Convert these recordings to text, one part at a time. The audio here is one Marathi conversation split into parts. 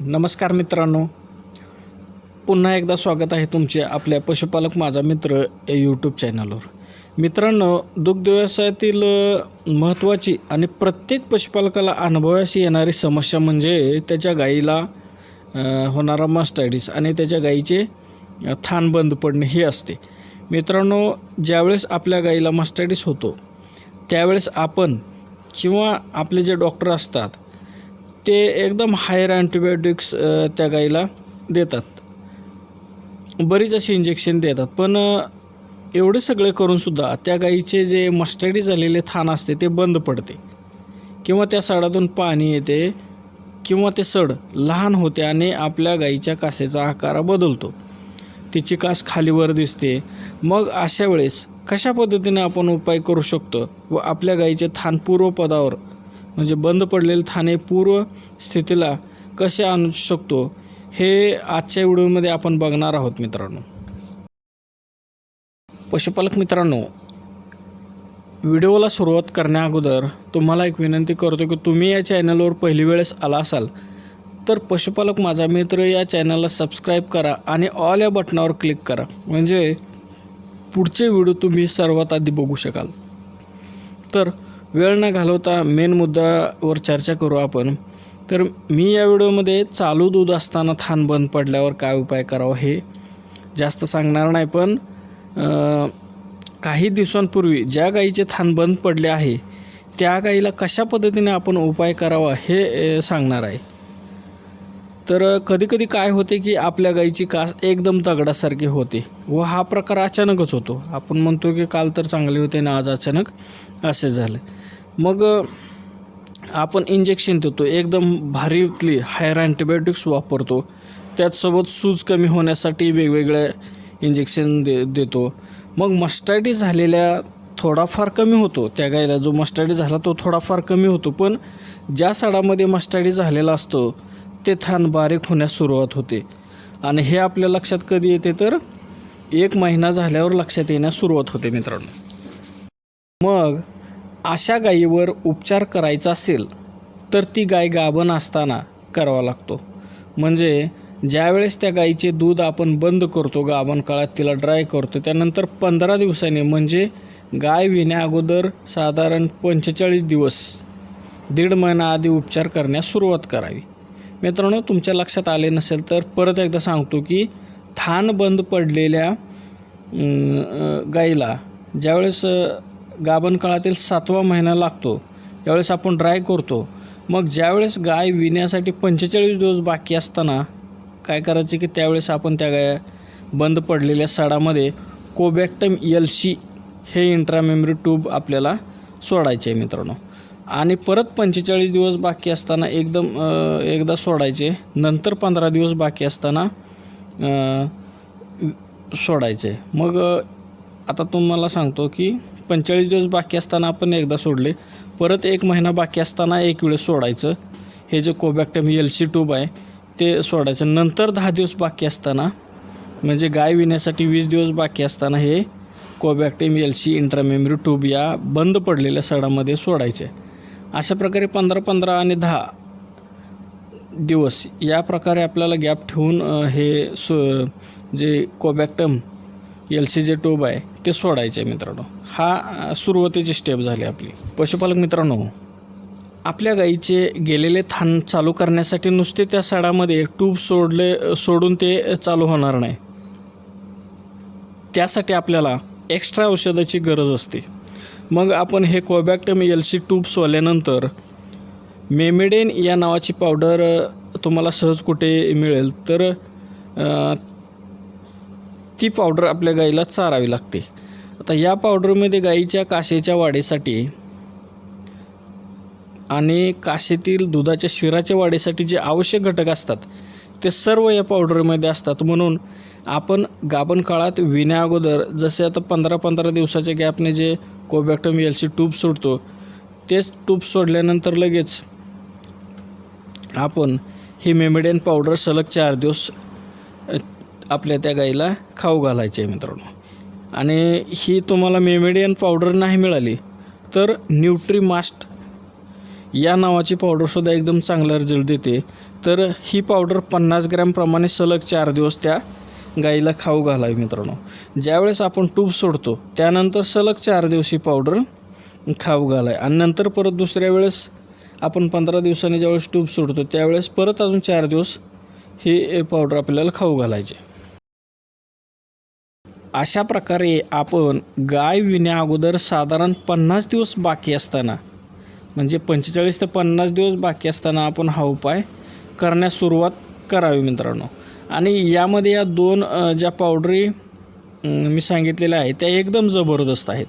नमस्कार मित्रांनो. पुन्हा एकदा स्वागत आहे तुमचे आपल्या पशुपालक माझा मित्र या यूट्यूब चॅनलवर मित्रांनो दुग्ध व्यवसायातील महत्त्वाची आणि प्रत्येक पशुपालकाला अनुभवाशी येणारी समस्या म्हणजे त्याच्या गाईला होणारा मास्टायडीस आणि त्याच्या गाईचे थान बंद पडणे हे असते. मित्रांनो ज्यावेळेस आपल्या गाईला मास्टायडीस होतो त्यावेळेस आपण किंवा आपले जे डॉक्टर असतात ते एकदम हायर अँटीबायोटिक्स त्या गाईला देतात. बरीच अशी इंजेक्शन देतात. पण एवढे सगळे करूनसुद्धा त्या गाईचे जे मस्टडी झालेले थान असते ते बंद पडते. किंवा त्या सडातून पाणी येते किंवा ते सड लहान होते आणि आपल्या गाईच्या कासेचा आकार बदलतो. तिची कास खालीवर दिसते. मग अशा वेळेस कशा पद्धतीने आपण उपाय करू शकतो व आपल्या गाईचे थान पूर्वपदावर म्हणजे बंद पडलेले ठाणे पूर्व स्थितीला कसे आणू शकतो हे आजच्या व्हिडिओमध्ये आपण बघणार आहोत मित्रांनो. पशुपालक मित्रांनो व्हिडिओला सुरुवात करण्याअगोदर तुम्हाला एक विनंती करतो की तुम्ही या चॅनलवर पहिली वेळेस आला असाल तर पशुपालक माझा मित्र या चॅनलला सबस्क्राईब करा आणि ऑल या बटनावर क्लिक करा. म्हणजे पुढचे व्हिडिओ तुम्ही सर्वात आधी बघू शकाल. तर वेळ न घालवता मेन मुद्द्यावर चर्चा करू आपण. तर मी या व्हिडिओमध्ये चालू दूध असताना थान बंद पडल्यावर काय उपाय करावा हे जास्त सांगणार नाही पण काही दिवसांपूर्वी ज्या गाईचे थान बंद पडले आहे त्या गाईला कशा पद्धतीने आपण उपाय करावा हे सांगणार आहे. तर कधीकधी काय होते की आपल्या गाईची कास एकदम दगडासारखी होते व हा प्रकार अचानकच होतो. आपण म्हणतो की काल तर चांगले होते ना आज अचानक असे झाले. मग आपण इंजेक्शन देतो एकदम भारीतली हायर अँटीबायोटिक्स वापरतो. त्याचसोबत सूज कमी होण्यासाठी वेगवेगळे इंजेक्शन दे देतो. मग मस्टायटिस झालेल्या थोडाफार कमी होतो. त्या गायला जो मस्टाडी झाला तो थोडाफार कमी होतो. पण ज्या साडामध्ये मस्टाडी झालेला असतो ते थान बारीक होण्यास सुरुवात होते. आणि हे आपल्या लक्षात कधी येते तर एक महिना झाल्यावर लक्षात येण्यास सुरुवात होते मित्रांनो. मग अशा गायीवर उपचार करायचा असेल तर ती गाय गाभण असताना करावा लागतो. म्हणजे ज्यावेळेस त्या गाईचे दूध आपण बंद करतो गाभण काळात तिला ड्राय करतो त्यानंतर पंधरा दिवसांनी म्हणजे गाय विण्या अगोदर साधारण पंचेचाळीस दिवस दीड महिना आधी उपचार करण्यास सुरुवात करावी. मित्रांनो तुमच्या लक्षात आले नसेल तर परत एकदा सांगतो की थान बंद पडलेल्या गाईला ज्यावेळेस गाभण काळातील सातवा महिना लागतो त्यावेळेस आपण ड्राय करतो. मग ज्यावेळेस गाय विण्यासाठी पंचेचाळीस दिवस बाकी असताना काय करायचे की त्यावेळेस आपण त्या गाय बंद पडलेल्या सडामध्ये कोबॅक्टम एल सी हे इंट्रामेमरी ट्यूब आपल्याला सोडायचे आहे मित्रांनो. आणि परत पंचेचाळीस दिवस बाकी असताना एकदम एकदा सोडायचे. नंतर पंधरा दिवस बाकी असताना सोडायचे. मग आता तुम्हाला सांगतो की पंचेचाळीस दिवस बाकी असताना आपण एकदा सोडले. परत एक महिना बाकी असताना एक वेळेस सोडायचं. हे जे कोबॅक्टम एल सी ट्यूब आहे ते सोडायचं. नंतर दहा दिवस बाकी असताना म्हणजे गाय विण्यासाठी वीस दिवस बाकी असताना हे Cobactam L C intramammary tube या बंद पडलेल्या सडामध्ये सोडायचे. अशा प्रकारे पंधरा पंधरा आणि दहा दिवस या प्रकारे आपल्याला गॅप ठेवून हे सो जे कोबॅक्टम एल सी जे ट्यूब आहे ते सोडायचे आहे मित्रांनो. हा सुरुवातीची स्टेप झाली आपली. पशुपालक मित्रांनो आपल्या गाईचे गेलेले थान चालू करण्यासाठी नुसते त्या सडामध्ये ट्यूब सोडले सोडून ते चालू होणार नाही. त्यासाठी आपल्याला एक्स्ट्रा औषधाची गरज असते. मग आपण हे कोबॅक्टम एल सी ट्यूब सोल्यानंतर मेमेडेन या नावाची पावडर तुम्हाला सहज कुठे मिळेल? तर ती पावडर आपल्या गाईला चारावी लागते. आता या पावडरमध्ये गाईच्या कासेच्या वाढीसाठी आणि काशेतील दुधाच्या शिराच्या वाढीसाठी जे आवश्यक घटक असतात ते सर्व या पावडरमध्ये असतात. म्हणून आपण गाभण काळात विण्याअगोदर जसे आता पंधरा पंधरा दिवसाच्या गॅपने जे कोबॅक्टम एल सी ट्यूब सोडतो तेच ट्यूब सोडल्यानंतर लगेच आपण ही मेमेडियन पावडर सलग चार दिवस आपल्या त्या गाईला खाऊ घालायचे आहे मित्रांनो. आणि ही तुम्हाला मेमिडियन पावडर नाही मिळाली तर न्यूट्री मास्ट या नावाची पावडरसुद्धा एकदम चांगला रिझल्ट देते. तर ही पावडर पन्नास ग्रॅमप्रमाणे सलग चार दिवस त्या गाईला खाऊ घालावी मित्रांनो. ज्यावेळेस आपण टूप सोडतो त्यानंतर सलग चार दिवशी पावडर खाऊ घालाय. आणि नंतर परत दुसऱ्या वेळेस आपण पंधरा दिवसांनी ज्यावेळेस टूप सोडतो त्यावेळेस परत अजून चार दिवस ही पावडर आपल्याला खाऊ घालायची. अशा प्रकारे आपण गाय विण्या अगोदर साधारण पन्नास दिवस बाकी असताना म्हणजे पंचेचाळीस ते पन्नास दिवस बाकी असताना आपण हा उपाय करण्यास सुरुवात करावी मित्रांनो. आणि यामध्ये या दोन ज्या पावडरी मी सांगितलेल्या आहेत त्या एकदम जबरदस्त आहेत.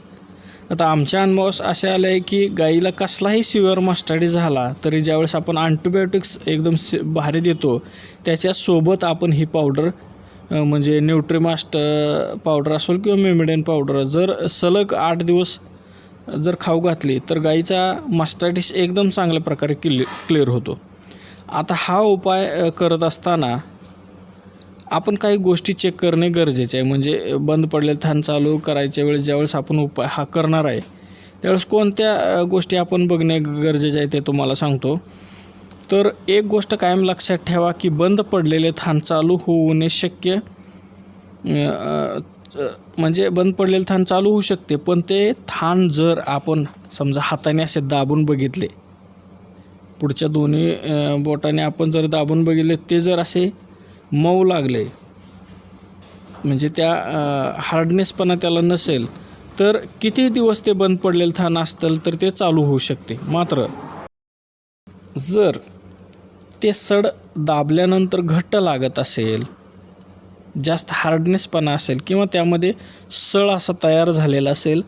आता आमच्या अनुभवास असे आलं आहे की गाईला कसलाही सिव्हिअर मास्टाडी झाला तरी ज्यावेळेस आपण अँटीबायोटिक्स एकदम सि भारी देतो त्याच्यासोबत आपण ही पावडर म्हणजे न्यूट्रीमास्ट पावडर असेल किंवा मेमिडेन पावडर जर सलग आठ दिवस जर खाऊ घातली तर गाईचा मास्टायटिस एकदम चांगल्या प्रकारे क्लि क्लिअर होतो. आता हा उपाय करत असताना आपण काही गोष्टी चेक करणे गरजेचे आहे. म्हणजे बंद पडलेले थान चालू करायच्या वेळेस ज्यावेळेस आपण उपाय हा करणार आहे त्यावेळेस कोणत्या गोष्टी आपण बघणे गरजेचे आहे ते तुम्हाला सांगतो. तर एक गोष्ट कायम लक्षात ठेवा की बंद पडलेले थान चालू होणे शक्य. म्हणजे बंद पडलेले थान चालू होऊ शकते पण ते थान जर आपण समजा हाताने असे दाबून बघितले पुढच्या दोन्ही बोटाने आपण जर दाबून बघितले ते जर असे मऊ लागले. म्हणजे त्या हार्डनेसपणा त्याला नसेल तर किती दिवस ते बंद पडलेलं थान असतं तर ते चालू होऊ शकते. मात्र जर ते सड दाबल्यानंतर घट्ट लागत असेल जास्त हार्डनेसपणा असेल किंवा त्यामध्ये सळ असा तयार झालेला असेल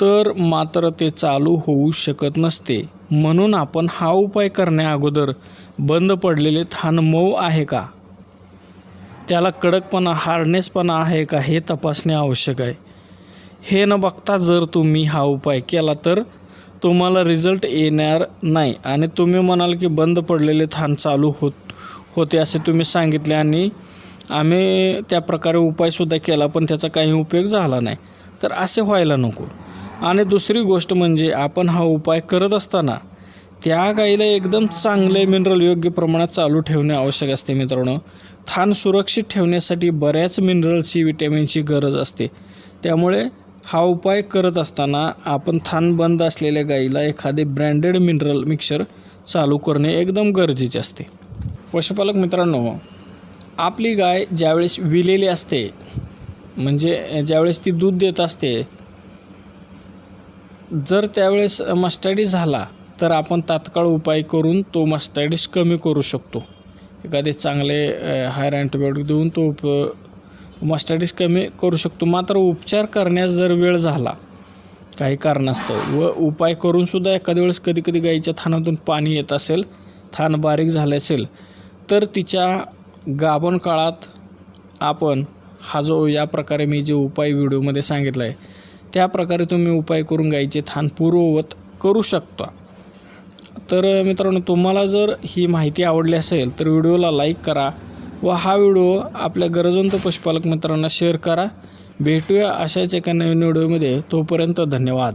तर मात्र ते चालू होऊ शकत नसते. म्हणून आपण हा उपाय करण्या अगोदर बंद पडलेले थान मऊ आहे का? त्याला कडकपणा हार्डनेसपणा आहे का हे तपासणे आवश्यक आहे. हे न बघता जर तुम्ही हा उपाय केला तर तुम्हाला रिझल्ट येणार नाही आणि तुम्ही म्हणाल की बंद पडलेले थान चालू होत होते असे तुम्ही सांगितले आणि आम्ही त्या प्रकारे उपायसुद्धा केला पण त्याचा काही उपयोग झाला नाही. तर असे व्हायला नको. आणि दुसरी गोष्ट म्हणजे आपण हा उपाय करत असताना त्या गाईला एकदम चांगले मिनरल योग्य प्रमाणात चालू ठेवणे आवश्यक असते मित्रांनो. थान सुरक्षित ठेवण्यासाठी बऱ्याच मिनरलची विटॅमिनची गरज असते. त्यामुळे हा उपाय करत असताना आपण थान बंद असलेल्या गाईला एखादे ब्रँडेड मिनरल मिक्सर चालू करणे एकदम गरजेचे असते. पशुपालक मित्रांनो आपली गाय ज्यावेळेस विलेली असते म्हणजे ज्यावेळेस ती दूध देत असते जर त्यावेळेस मस्टडी झाला तर आपण तात्काळ उपाय करून तो मस्टॅडिस कमी करू शकतो. एखादे चांगले हायर अँटीबायोटिक देऊन तो उप मस्टॅडिस कमी करू शकतो. मात्र उपचार करण्यास जर वेळ झाला काही कारणास्तव व उपाय करूनसुद्धा एखाद्या वेळेस कधी कधी गाईच्या थानातून पाणी येत असेल थान बारीक झाले असेल तर तिच्या गाभण काळात आपण हा जो या प्रकारे मी जे उपाय व्हिडिओमध्ये सांगितला आहे त्या प्रकारे तुम्ही उपाय करून गाईचे थान पूर्ववत करू शकता. तर मित्रांनो तुम्हाला जर ही माहिती आवडली असेल तर व्हिडिओला लाईक करा व हा व्हिडिओ आपल्या गरजवंत पशुपालक मित्रांना शेअर करा. भेटूया अशाच एका नवीन व्हिडिओमध्ये. तोपर्यंत धन्यवाद.